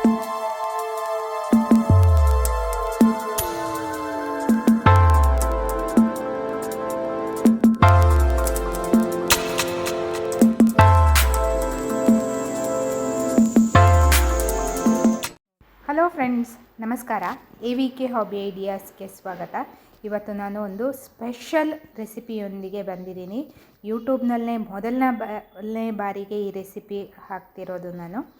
Hello friends, ನಮಸ್ಕಾರ. A V K hobby ಐಡಿಯಾಸ್ಗೆ ಸ್ವಾಗತ. ಇವತ್ತು ನಾನು ಒಂದು ಸ್ಪೆಷಲ್ ರೆಸಿಪಿಯೊಂದಿಗೆ ಬಂದಿದ್ದೀನಿ. ಯೂಟ್ಯೂಬ್ನಲ್ಲೇ ಮೊದಲನೇ ಬಾರಿಗೆ ಈ ರೆಸಿಪಿ ಹಾಕ್ತಿರೋದು ನಾನು.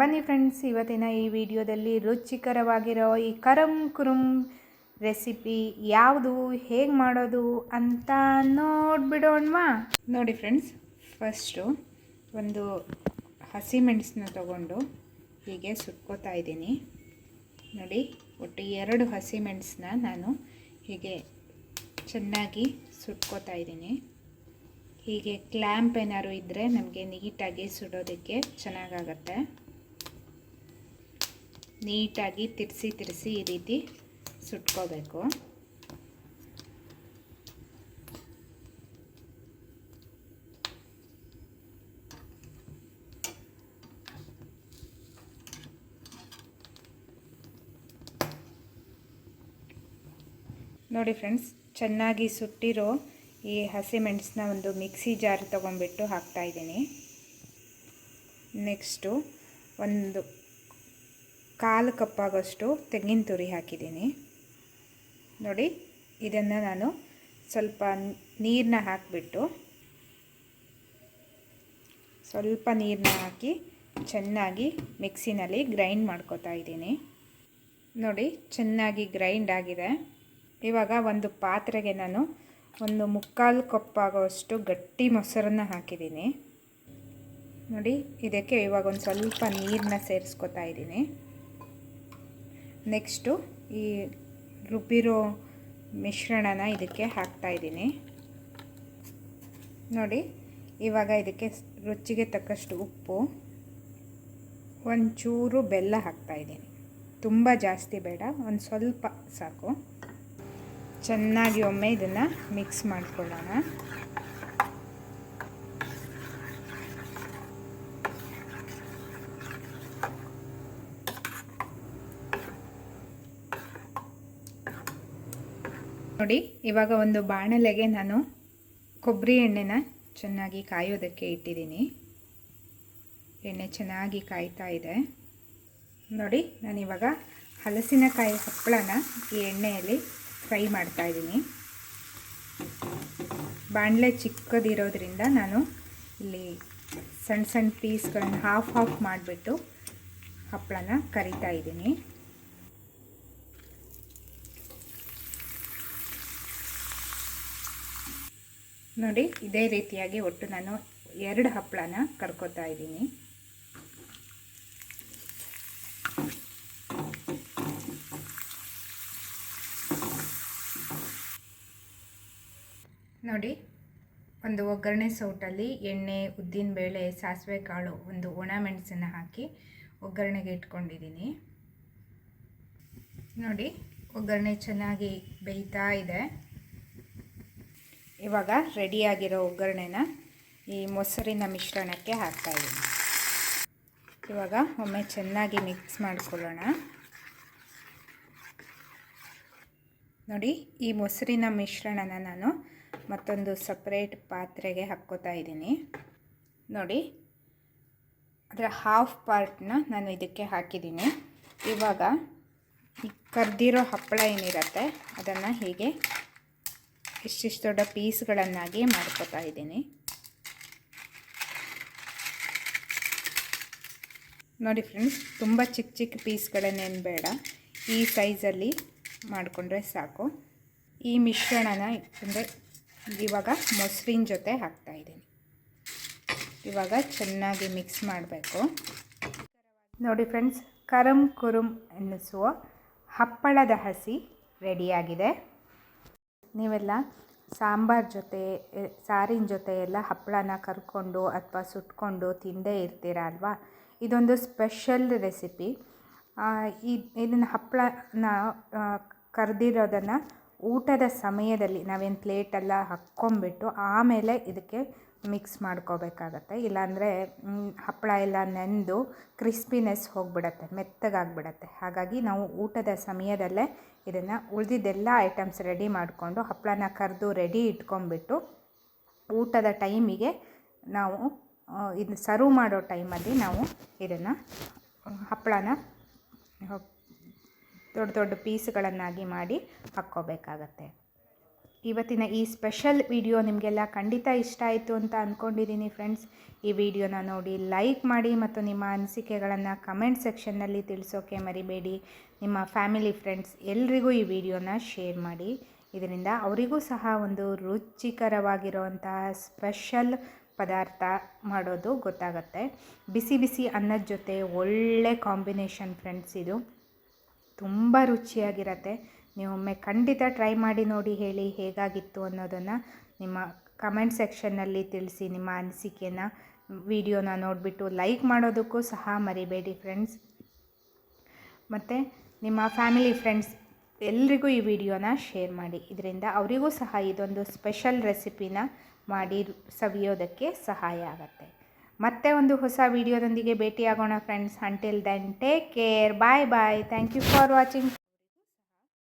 ಬನ್ನಿ ಫ್ರೆಂಡ್ಸ್, ಇವತ್ತಿನ ಈ ವಿಡಿಯೋದಲ್ಲಿ ರುಚಿಕರವಾಗಿರೋ ಈ ಕರಂ ಕುರುಂ ರೆಸಿಪಿ ಯಾವುದು, ಹೇಗೆ ಮಾಡೋದು ಅಂತ ನೋಡಿಬಿಡೋಣವಾ? ನೋಡಿ ಫ್ರೆಂಡ್ಸ್, ಫಸ್ಟು ಒಂದು ಹಸಿಮೆಣಸನ್ನ ತಗೊಂಡು ಹೀಗೆ ಸುಟ್ಕೋತಾ ಇದ್ದೀನಿ. ನೋಡಿ, ಒಟ್ಟು ಎರಡು ಹಸಿಮೆಣಸನ್ನ ನಾನು ಹೀಗೆ ಚೆನ್ನಾಗಿ ಸುಟ್ಕೋತಾ ಇದ್ದೀನಿ. ಹೀಗೆ ಕ್ಲ್ಯಾಂಪ್ ಏನಾದ್ರು ಇದ್ದರೆ ನಮಗೆ ನೀಟಾಗಿ ಸುಡೋದಕ್ಕೆ ಚೆನ್ನಾಗಾಗತ್ತೆ. ನೀಟಾಗಿ ತಿರ್ಸಿ ತಿರ್ಸಿ ಈ ರೀತಿ ಸುಟ್ಕೋಬೇಕು. ನೋಡಿ ಫ್ರೆಂಡ್ಸ್, ಚೆನ್ನಾಗಿ ಸುಟ್ಟಿರೋ ಈ ಹಸಿಮೆಣಸನ್ನ ಒಂದು ಮಿಕ್ಸಿ ಜಾರ್ ತೊಗೊಂಡ್ಬಿಟ್ಟು ಹಾಕ್ತಾಯಿದ್ದೀನಿ ನೆಕ್ಸ್ಟು ಒಂದು ಕಾಲು ಕಪ್ಪಾಗೋಷ್ಟು ತೆಂಗಿನ ತುರಿ ಹಾಕಿದ್ದೀನಿ. ನೋಡಿ, ಇದನ್ನು ನಾನು ಸ್ವಲ್ಪ ನೀರನ್ನ ಹಾಕಿಬಿಟ್ಟು, ಸ್ವಲ್ಪ ನೀರನ್ನ ಹಾಕಿ ಚೆನ್ನಾಗಿ ಮಿಕ್ಸಿನಲ್ಲಿ ಗ್ರೈಂಡ್ ಮಾಡ್ಕೋತಾ ಇದ್ದೀನಿ. ನೋಡಿ, ಚೆನ್ನಾಗಿ ಗ್ರೈಂಡ್ ಆಗಿದೆ. ಇವಾಗ ಒಂದು ಪಾತ್ರೆಗೆ ನಾನು ಒಂದು ಮುಕ್ಕಾಲು ಕಪ್ಪಾಗೋಷ್ಟು ಗಟ್ಟಿ ಮೊಸರನ್ನ ಹಾಕಿದ್ದೀನಿ. ನೋಡಿ, ಇದಕ್ಕೆ ಇವಾಗ ಒಂದು ಸ್ವಲ್ಪ ನೀರನ್ನ ಸೇರಿಸ್ಕೊತಾ ಇದ್ದೀನಿ. ನೆಕ್ಸ್ಟು ಈ ರುಬ್ಬಿರೋ ಮಿಶ್ರಣನ ಇದಕ್ಕೆ ಹಾಕ್ತಾ ನೋಡಿ, ಇವಾಗ ಇದಕ್ಕೆ ರುಚಿಗೆ ತಕ್ಕಷ್ಟು ಉಪ್ಪು, ಒಂಚೂರು ಬೆಲ್ಲ ಹಾಕ್ತಾ ಇದ್ದೀನಿ. ತುಂಬ ಜಾಸ್ತಿ ಬೇಡ, ಒಂದು ಸ್ವಲ್ಪ ಸಾಕು. ಚೆನ್ನಾಗಿ ಒಮ್ಮೆ ಇದನ್ನು ಮಿಕ್ಸ್ ಮಾಡ್ಕೊಳ್ಳೋಣ. ನೋಡಿ, ಇವಾಗ ಒಂದು ಬಾಣಲೆಗೆ ನಾನು ಕೊಬ್ಬರಿ ಎಣ್ಣೆನ ಚೆನ್ನಾಗಿ ಕಾಯೋದಕ್ಕೆ ಇಟ್ಟಿದ್ದೀನಿ. ಎಣ್ಣೆ ಚೆನ್ನಾಗಿ ಕಾಯ್ತಾ ಇದೆ. ನೋಡಿ ನಾನಿವಾಗ ಹಲಸಿನಕಾಯಿ ಹಪ್ಪಳನ ಈ ಎಣ್ಣೆಯಲ್ಲಿ ಫ್ರೈ ಮಾಡ್ತಾ ಇದ್ದೀನಿ. ಬಾಣಲೆ ಚಿಕ್ಕದಿರೋದ್ರಿಂದ ನಾನು ಇಲ್ಲಿ ಸಣ್ಣ ಸಣ್ಣ ಪೀಸ್ಗಳನ್ನು ಹಾಫ್ ಹಾಫ್ ಮಾಡಿಬಿಟ್ಟು ಹಪ್ಪಳನ ಕರಿತಾ ಇದ್ದೀನಿ. ನೋಡಿ, ಇದೇ ರೀತಿಯಾಗಿ ಒಟ್ಟು ನಾನು ಎರಡು ಹಪ್ಪಳನ ಕರ್ಕೋತಾ ಇದ್ದೀನಿ. ನೋಡಿ, ಒಂದು ಒಗ್ಗರಣೆ ಸೌಟಲ್ಲಿ ಎಣ್ಣೆ ಉದ್ದಿನಬೇಳೆ ಸಾಸಿವೆ ಕಾಳು ಒಂದು ಒಣ ಮೆಣಸನ್ನು ಹಾಕಿ ಒಗ್ಗರಣೆಗೆ ಇಟ್ಕೊಂಡಿದ್ದೀನಿ. ನೋಡಿ, ಒಗ್ಗರಣೆ ಚೆನ್ನಾಗಿ ಬೇಯ್ತಾ ಇದೆ. ಇವಾಗ ರೆಡಿಯಾಗಿರೋ ಒಗ್ಗರಣೆನ ಈ ಮೊಸರಿನ ಮಿಶ್ರಣಕ್ಕೆ ಹಾಕ್ತಾಯಿದ್ದೀನಿ ಇವಾಗ ಒಮ್ಮೆ ಚೆನ್ನಾಗಿ ಮಿಕ್ಸ್ ಮಾಡ್ಕೊಳ್ಳೋಣ. ನೋಡಿ, ಈ ಮೊಸರಿನ ಮಿಶ್ರಣನ ನಾನು ಮತ್ತೊಂದು ಸಪ್ರೇಟ್ ಪಾತ್ರೆಗೆ ಹಾಕ್ಕೋತಾ ಇದ್ದೀನಿ ನೋಡಿ, ಅದರ ಹಾಫ್ ಪಾರ್ಟ್ನ ನಾನು ಇದಕ್ಕೆ ಹಾಕಿದ್ದೀನಿ ಇವಾಗ ಈ ಕರ್ದಿರೋ ಹಪ್ಪಳ ಏನಿರುತ್ತೆ, ಅದನ್ನು ಹೀಗೆ ಇಷ್ಟಿಷ್ಟು ದೊಡ್ಡ ಪೀಸ್ಗಳನ್ನಾಗಿ ಮಾಡ್ಕೋತಾ ಇದ್ದೀನಿ. ನೋಡಿ ಫ್ರೆಂಡ್ಸ್, ತುಂಬ ಚಿಕ್ಕ ಚಿಕ್ಕ ಪೀಸ್ಗಳನ್ನೇನು ಬೇಡ. ಈ ಸೈಜಲ್ಲಿ ಮಾಡಿಕೊಂಡ್ರೆ ಸಾಕು. ಈ ಮಿಶ್ರಣನ ಅಂದರೆ ಇವಾಗ ಮೊಸರಿನ ಜೊತೆ ಹಾಕ್ತಾಯಿದ್ದೀನಿ ಇವಾಗ ಚೆನ್ನಾಗಿ ಮಿಕ್ಸ್ ಮಾಡಬೇಕು. ನೋಡಿ ಫ್ರೆಂಡ್ಸ್, ಕರಂ ಕುರುಮ್ ಎನ್ನಿಸುವ ಹಪ್ಪಳದ ಹಸಿ ರೆಡಿಯಾಗಿದೆ. ನೀವೆಲ್ಲ ಸಾಂಬಾರ್ ಜೊತೆ ಸಾರಿನ ಜೊತೆ ಎಲ್ಲ ಹಪ್ಪಳನ ಕರ್ಕೊಂಡು ಅಥವಾ ಸುಟ್ಕೊಂಡು ತಿಂದೇ ಇರ್ತೀರ ಅಲ್ವಾ? ಇದೊಂದು ಸ್ಪೆಷಲ್ ರೆಸಿಪಿ ಇದನ್ನು ಹಪ್ಪಳನ ಕರೆದಿರೋದನ್ನು ಊಟದ ಸಮಯದಲ್ಲಿ ನಾವೇನು ಪ್ಲೇಟೆಲ್ಲ ಹಾಕ್ಕೊಂಬಿಟ್ಟು ಆಮೇಲೆ ಇದಕ್ಕೆ ಮಿಕ್ಸ್ ಮಾಡ್ಕೋಬೇಕಾಗತ್ತೆ. ಇಲ್ಲಾಂದರೆ ಹಪ್ಪಳ ಎಲ್ಲ ನೆಂದು ಕ್ರಿಸ್ಪಿನೆಸ್ ಹೋಗಿಬಿಡತ್ತೆ, ಮೆತ್ತಗಾಗ್ಬಿಡತ್ತೆ. ಹಾಗಾಗಿ ನಾವು ಊಟದ ಸಮಯದಲ್ಲೇ ಇದನ್ನು ಉಳಿದಿದ್ದೆಲ್ಲ ಐಟಮ್ಸ್ ರೆಡಿ ಮಾಡಿಕೊಂಡು ಹಪ್ಪಳನ ಕರೆದು ರೆಡಿ ಇಟ್ಕೊಂಡ್ಬಿಟ್ಟು ಊಟದ ಟೈಮಿಗೆ ನಾವು ಇದನ್ನ ಸರ್ವ್ ಮಾಡೋ ಟೈಮಲ್ಲಿ ನಾವು ಇದನ್ನು, ಹಪ್ಪಳನ ದೊಡ್ಡ ದೊಡ್ಡ ಪೀಸ್ಗಳನ್ನಾಗಿ ಮಾಡಿ ಹಾಕ್ಕೋಬೇಕಾಗತ್ತೆ. ಇವತ್ತಿನ ಈ ಸ್ಪೆಷಲ್ ವಿಡಿಯೋ ನಿಮಗೆಲ್ಲ ಖಂಡಿತ ಇಷ್ಟ ಆಯಿತು ಅಂತ ಅಂದ್ಕೊಂಡಿದ್ದೀನಿ ಫ್ರೆಂಡ್ಸ್. ಈ ವಿಡಿಯೋನ ನೋಡಿ ಲೈಕ್ ಮಾಡಿ ಮತ್ತು ನಿಮ್ಮ ಅನಿಸಿಕೆಗಳನ್ನು ಕಮೆಂಟ್ ಸೆಕ್ಷನ್ನಲ್ಲಿ ತಿಳಿಸೋಕೆ ಮರಿಬೇಡಿ. ನಿಮ್ಮ ಫ್ಯಾಮಿಲಿ ಫ್ರೆಂಡ್ಸ್ ಎಲ್ರಿಗೂ ಈ ವಿಡಿಯೋನ ಶೇರ್ ಮಾಡಿ. ಇದರಿಂದ ಅವರಿಗೂ ಸಹ ಒಂದು ರುಚಿಕರವಾಗಿರುವಂತಹ ಸ್ಪೆಷಲ್ ಪದಾರ್ಥ ಮಾಡೋದು ಗೊತ್ತಾಗುತ್ತೆ. ಬಿಸಿ ಬಿಸಿ ಅನ್ನದ ಜೊತೆ ಒಳ್ಳೆ ಕಾಂಬಿನೇಷನ್ ಫ್ರೆಂಡ್ಸ್ ಇದು. ತುಂಬ ರುಚಿಯಾಗಿರತ್ತೆ. ನೀವು ಒಮ್ಮೆ ಖಂಡಿತ ಟ್ರೈ ಮಾಡಿ ನೋಡಿ ಹೇಳಿ ಹೇಗಾಗಿತ್ತು ಅನ್ನೋದನ್ನು ನಿಮ್ಮ ಕಮೆಂಟ್ ಸೆಕ್ಷನ್ನಲ್ಲಿ ತಿಳಿಸಿ ನಿಮ್ಮ ಅನಿಸಿಕೆನ ವಿಡಿಯೋನ ನೋಡಿಬಿಟ್ಟು ಲೈಕ್ ಮಾಡೋದಕ್ಕೂ ಸಹ ಮರಿಬೇಡಿ ಫ್ರೆಂಡ್ಸ್ ಮತ್ತು ನಿಮ್ಮ ಫ್ಯಾಮಿಲಿ ಫ್ರೆಂಡ್ಸ್ ಎಲ್ರಿಗೂ ಈ ವಿಡಿಯೋನ ಶೇರ್ ಮಾಡಿ. ಇದರಿಂದ ಅವರಿಗೂ ಸಹ ಇದೊಂದು ಸ್ಪೆಷಲ್ ರೆಸಿಪಿನ ಮಾಡಿ ಸವಿಯೋದಕ್ಕೆ ಸಹಾಯ ಆಗುತ್ತೆ. ಮತ್ತೆ ಒಂದು ಹೊಸ ವಿಡಿಯೋದೊಂದಿಗೆ ಭೇಟಿಯಾಗೋಣ friends until then take care bye bye thank you for watching